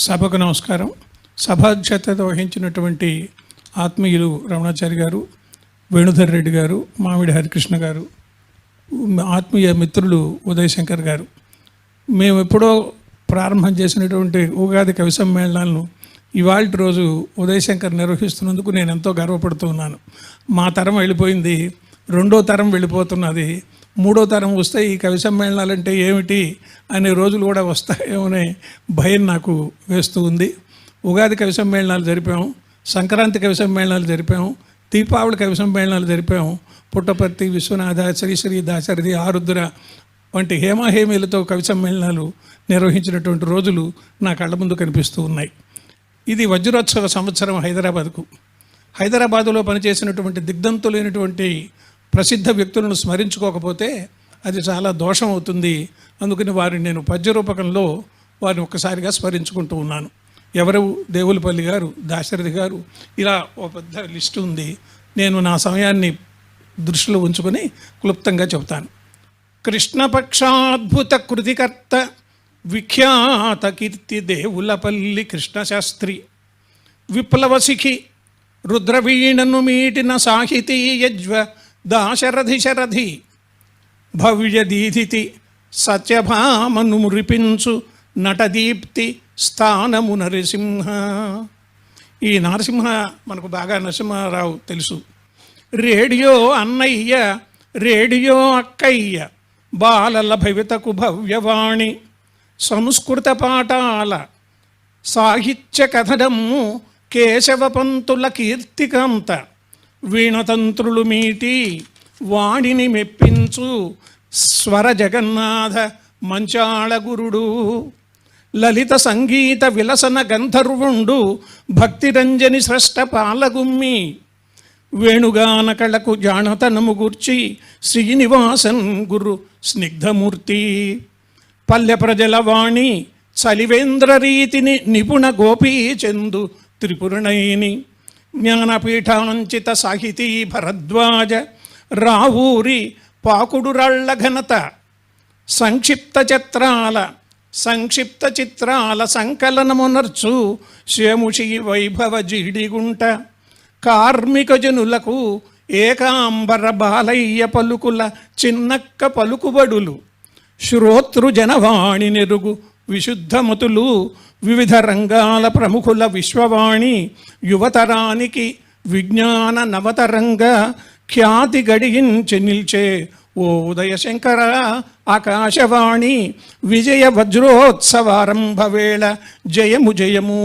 సభకు నమస్కారం. సభాధ్యత వహించినటువంటి ఆత్మీయులు రమణాచారి గారు వేణుధర్ రెడ్డి గారు మామిడి హరికృష్ణ గారు ఆత్మీయ మిత్రులు ఉదయ్ శంకర్ గారు. మేము ఎప్పుడో ప్రారంభం చేసినటువంటి ఉగాది కవి సమ్మేళనాలను ఇవాళ రోజు ఉదయ్ శంకర్ నిర్వహిస్తున్నందుకు నేను ఎంతో గర్వపడుతున్నాను మా తరం వెళ్ళిపోయింది రెండో తరం వెళ్ళిపోతున్నది మూడో తరం వస్తే ఈ కవి సమ్మేళనాలు అంటే ఏమిటి అనే రోజులు కూడా వస్తాయేమోనే భయం నాకు వేస్తూ ఉంది. ఉగాది కవి సమ్మేళనాలు జరిపాము సంక్రాంతి కవి సమ్మేళనాలు జరిపాము దీపావళి కవి సమ్మేళనాలు జరిపాము పుట్టపర్తి విశ్వనాథ శ్రీశ్రీ దాశరథి ఆరుద్ర వంటి హేమాహేమీలతో కవి సమ్మేళనాలు నిర్వహించినటువంటి రోజులు నా కళ్ళ ముందు కనిపిస్తూ ఉన్నాయి. ఇది వజ్రోత్సవ సంవత్సరం హైదరాబాద్కు. హైదరాబాదులో పనిచేసినటువంటి దిగ్ధంతులైనటువంటి ప్రసిద్ధ వ్యక్తులను స్మరించుకోకపోతే అది చాలా దోషం అవుతుంది. అందుకని వారిని నేను పద్య రూపకంలో వారిని ఒక్కసారిగా స్మరించుకుంటూ ఉన్నాను. ఎవరు? దేవులపల్లి గారు దాశరథి గారు ఇలా ఒక పెద్ద లిస్ట్ ఉంది. నేను నా సమయాన్ని దృష్టిలో ఉంచుకొని క్లుప్తంగా చెబుతాను. కృష్ణపక్షాద్భుత కృతికర్త విఖ్యాత కీర్తి దేవులపల్లి కృష్ణశాస్త్రి విప్లవశిఖి రుద్రవీణను మీటిన సాహితీ యజ్వ దాశరథి శరథి భవ్యదీధితి సత్యభామను మురిపించు నటదీప్తి స్థానము నరసింహ. ఈ నరసింహ మనకు బాగా నరసింహారావు తెలుసు. రేడియో అన్నయ్య రేడియో అక్కయ్య బాలల భవితకు భవ్యవాణి సంస్కృత పాఠాల సాహిత్య కథనము కేశవ పంతుల కీర్తికాంత వీణతంత్రులు మీటి వాణిని మెప్పించు స్వర జగన్నాథ మంచాళ గురుడు. లలిత సంగీత విలసన గంధర్వుండు భక్తిరంజని స్రష్ట పాలగుమ్మి. వేణుగానకళకు జానతనము గూర్చి శ్రీనివాసన్ గురు స్నిగ్ధమూర్తి. పల్లె ప్రజల వాణి చలివేంద్ర రీతిని నిపుణ గోపీచందు త్రిపురణయిని. జ్ఞానపీఠాంచిత సాహితీ భరద్వాజ రావూరి పాకుడురాళ్ళ ఘనత సంక్షిప్త చిత్రాల సంక్షిప్త చిత్రాల సంకలనమునర్చు శేముషి వైభవ జీడిగుంట కార్మిక జనులకు ఏకాంబర బాలయ్య పలుకుల చిన్నక్క పలుకుబడులు శ్రోతృజనవాణి నెరుగు విశుద్ధమతులు వివిధ రంగాల ప్రముఖుల విశ్వవాణి యువతరానికి విజ్ఞాన నవతరంగ ఖ్యాతి గడిగించి నిల్చే ఓ ఉదయశంకర ఆకాశవాణి విజయ వజ్రోత్సవారంభ వేళ జయము జయము.